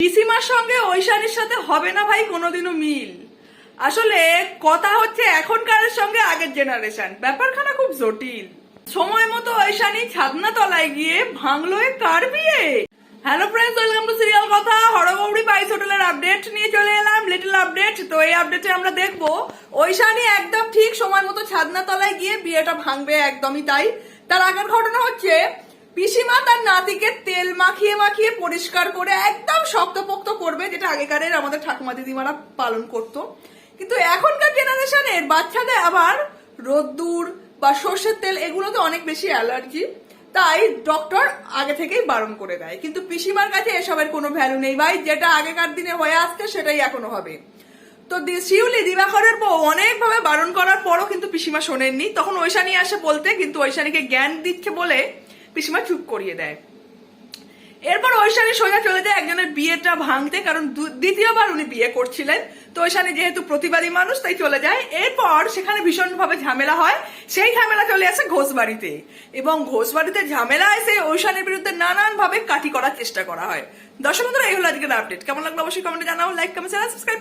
পিসিমার সঙ্গে ঐশানীর সাথে হবে না ভাই, কোনোদিনও মিল। আসলে কথা হচ্ছে এখনকারের সঙ্গে আগের জেনারেশন ব্যাপারখানা খুব জটিল। সময় মতো ঐশানী ছাদনা তলায় গিয়ে ভাঙলো কার বিয়ে? Hello friends welcome to serial Kotha. Horogouri পাইস হোটেলের আপডেট নিয়ে চলে এলাম। লিটল আপডেট তো এই আপডেটে আমরা দেখব, ঐশানী একদম ঠিক সময় মতো ছাদনা তলায় গিয়ে বিয়েটা ভাঙবে একদমই তাই। তার আগের ঘটনা হচ্ছে পিসিমা তার নাতিকে তেল মাখিয়ে মাখিয়ে পরিষ্কার করে একদম শক্তপোক্ত করবে, যেটা আগেকারের আমাদের ঠাকুমা দিদিমারা পালন করত। কিন্তু এখনকার জেনারেশনের বাচ্চাদের আবার রোদ্দুর বা সর্ষের তেল এগুলোতে অনেক বেশি অ্যালার্জি, তাই ডক্টর আগে থেকেই বারণ করে দেয়। কিন্তু পিসিমার কাছে এসবের কোনো ভ্যালু নেই। ভাই, যেটা আগেকার দিনে হয়ে আসছে, সেটাই এখনও হবে। তো শিউলি দিবাকরের বউ অনেকভাবে বারণ করার পরও কিন্তু পিসিমা শোনেননি। তখন ঐশানী আসে বলতে, কিন্তু ঐশানীকে জ্ঞান দিচ্ছে বলে পিসিমা চুপ করিয়ে দেয়। এরপর ঐশানী সোজা চলে যায় একজনের বিয়েটা ভাঙতে, কারণ দ্বিতীয়বার উনি বিয়ে করছিলেন। তো ঐশানী যেহেতু প্রতিবাদী মানুষ, তাই চলে যায়। এরপর সেখানে ভীষণভাবে ঝামেলা হয়। সেই ঝামেলা চলে আসে ঘোষবাড়িতে। এবং ঘোষবাড়িতে ঝামেলা এসে ঐশানীর বিরুদ্ধে নানান ভাবে কাঠি করার চেষ্টা করা হয়। দর্শক বন্ধুরা, এই হলো আজকের আপডেট কেমন লাগল অবশ্যই কমেন্টে জানাও লাইক কমেন্ট সাবস্ক্রাইব